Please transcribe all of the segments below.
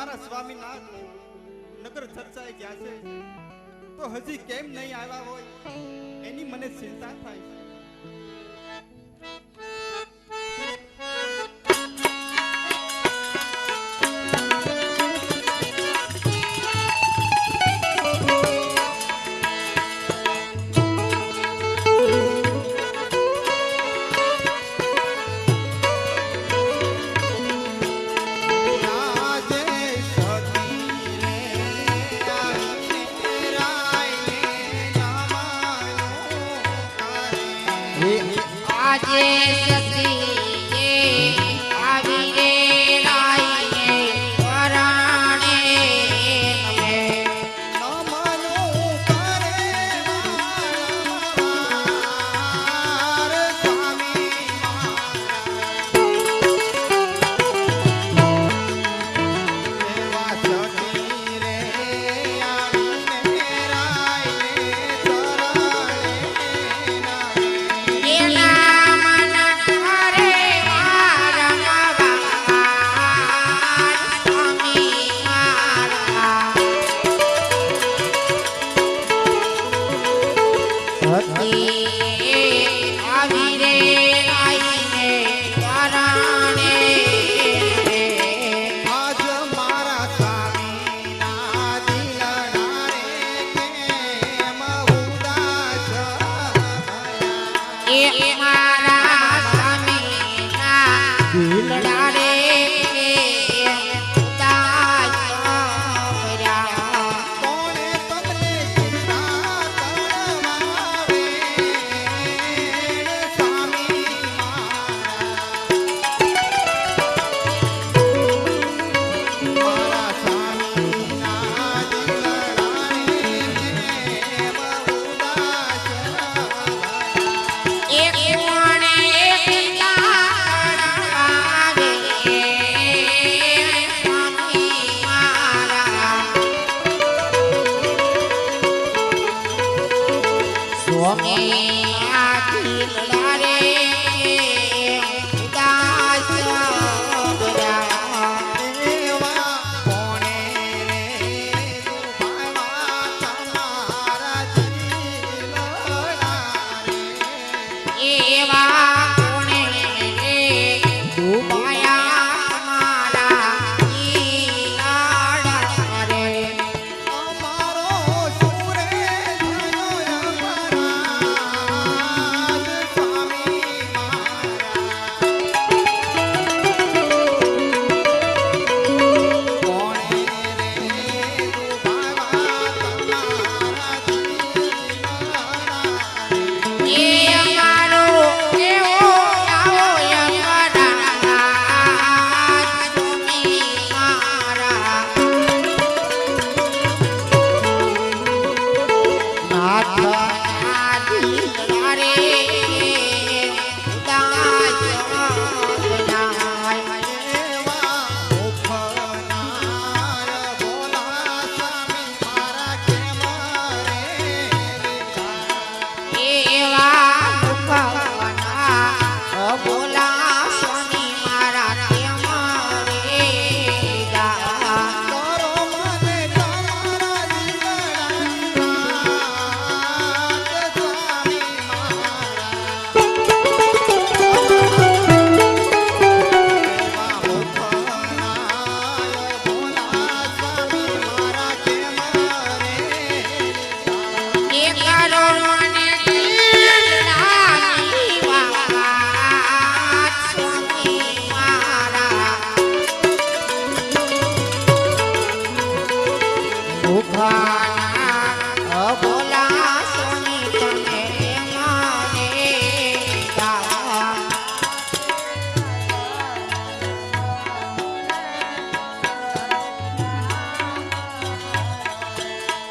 મારા સ્વામીનાથ નગર ચર્ચાએ ગયા છે. તો હજી કેમ નહીં આવ્યા હોય? એની મને ચિંતા થાય છે. આજે સતી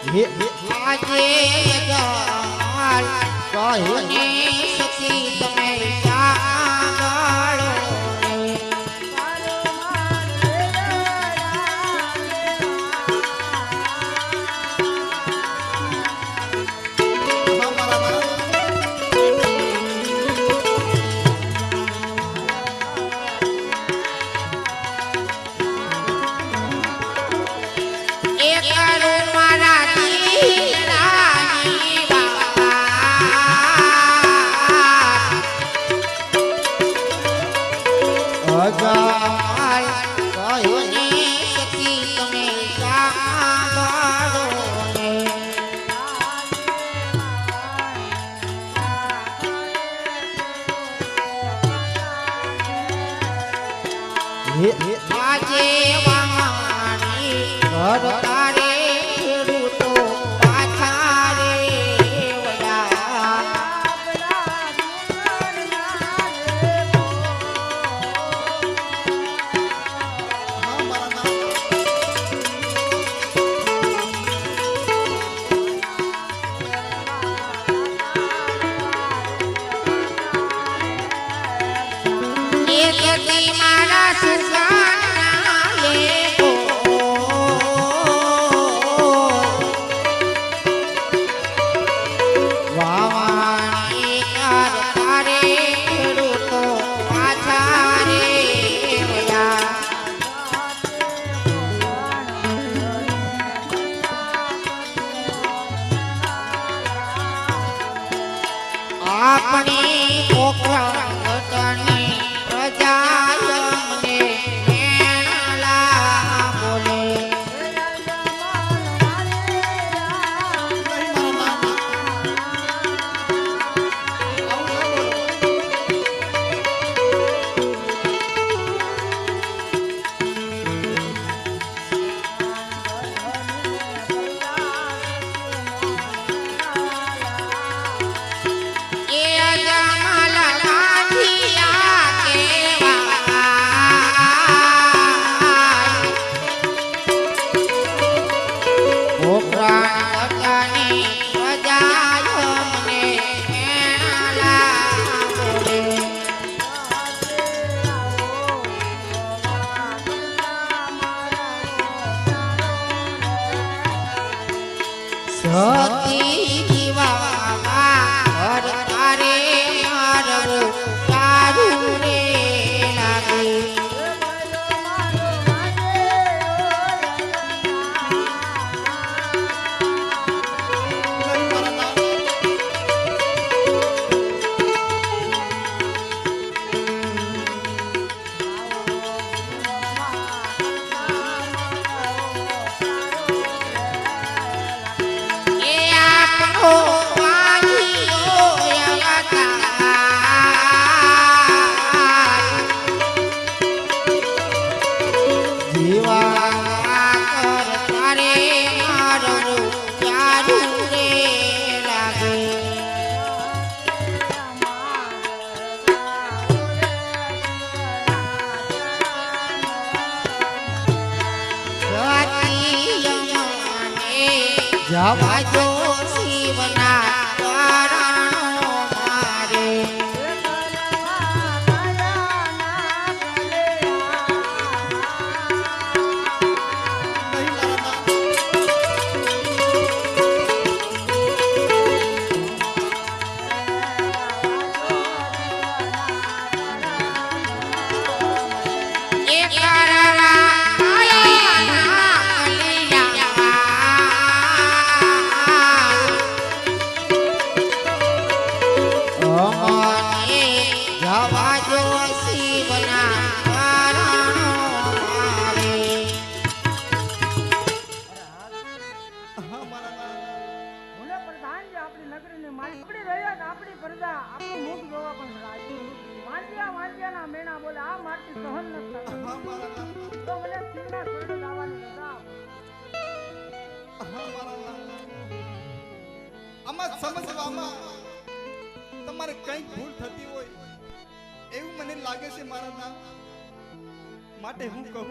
હે આજે ગાલ કહે સતી તમે આજે વાણી કરતા આપણી Oh, રામ મેણા બોલે, આ મારથી સહન ન થાય. તો મને સિંગના સ્વર્ગ ગાવાની મજા આમાં સમજવામાં તમારે કંઈક ભૂલ થતી હોય એવું મને લાગે છે મારા માટે હું કહું,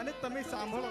અને તમે સાંભળો.